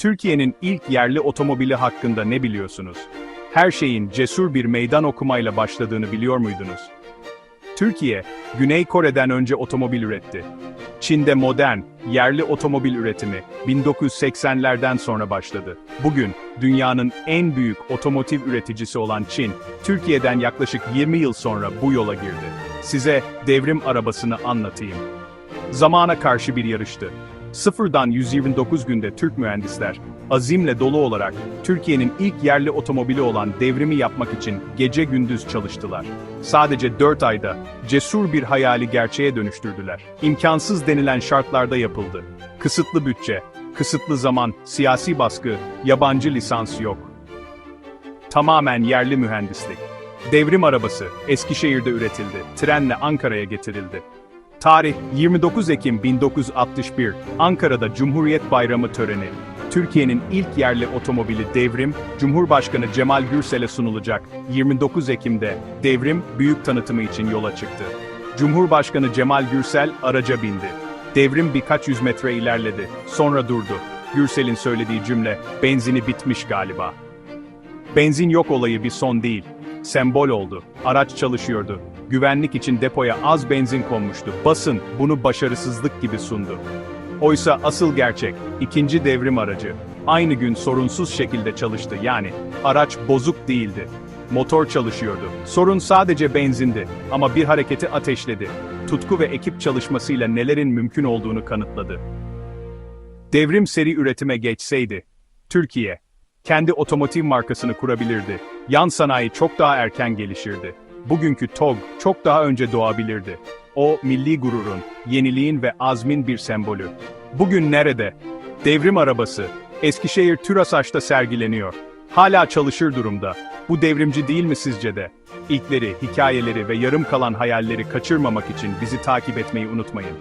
Türkiye'nin ilk yerli otomobili hakkında ne biliyorsunuz? Her şeyin cesur bir meydan okumayla başladığını biliyor muydunuz? Türkiye, Güney Kore'den önce otomobil üretti. Çin'de modern, yerli otomobil üretimi 1980'lerden sonra başladı. Bugün, dünyanın en büyük otomotiv üreticisi olan Çin, Türkiye'den yaklaşık 20 yıl sonra bu yola girdi. Size devrim arabasını anlatayım. Zamana karşı bir yarıştı. Sıfırdan 129 günde Türk mühendisler, azimle dolu olarak Türkiye'nin ilk yerli otomobili olan devrimi yapmak için gece gündüz çalıştılar. Sadece 4 ayda cesur bir hayali gerçeğe dönüştürdüler. İmkansız denilen şartlarda yapıldı. Kısıtlı bütçe, kısıtlı zaman, siyasi baskı, yabancı lisans yok. Tamamen yerli mühendislik. Devrim arabası Eskişehir'de üretildi, trenle Ankara'ya getirildi. Tarih 29 Ekim 1961, Ankara'da Cumhuriyet Bayramı töreni. Türkiye'nin ilk yerli otomobili Devrim, Cumhurbaşkanı Cemal Gürsel'e sunulacak. 29 Ekim'de Devrim büyük tanıtımı için yola çıktı. Cumhurbaşkanı Cemal Gürsel araca bindi. Devrim birkaç yüz metre ilerledi, sonra durdu. Gürsel'in söylediği cümle, benzini bitmiş galiba. Benzin yok olayı bir son değil. Sembol oldu. Araç çalışıyordu. Güvenlik için depoya az benzin konmuştu. Basın bunu başarısızlık gibi sundu. Oysa asıl gerçek, ikinci devrim aracı. Aynı gün sorunsuz şekilde çalıştı yani. Araç bozuk değildi. Motor çalışıyordu. Sorun sadece benzindi ama bir hareketi ateşledi. Tutku ve ekip çalışmasıyla nelerin mümkün olduğunu kanıtladı. Devrim seri üretime geçseydi, Türkiye, kendi otomotiv markasını kurabilirdi. Yan sanayi çok daha erken gelişirdi. Bugünkü TOG çok daha önce doğabilirdi. O, milli gururun, yeniliğin ve azmin bir sembolü. Bugün nerede? Devrim arabası, Eskişehir Türasaç'ta sergileniyor. Hala çalışır durumda. Bu devrimci değil mi sizce de? İlkleri, hikayeleri ve yarım kalan hayalleri kaçırmamak için bizi takip etmeyi unutmayın.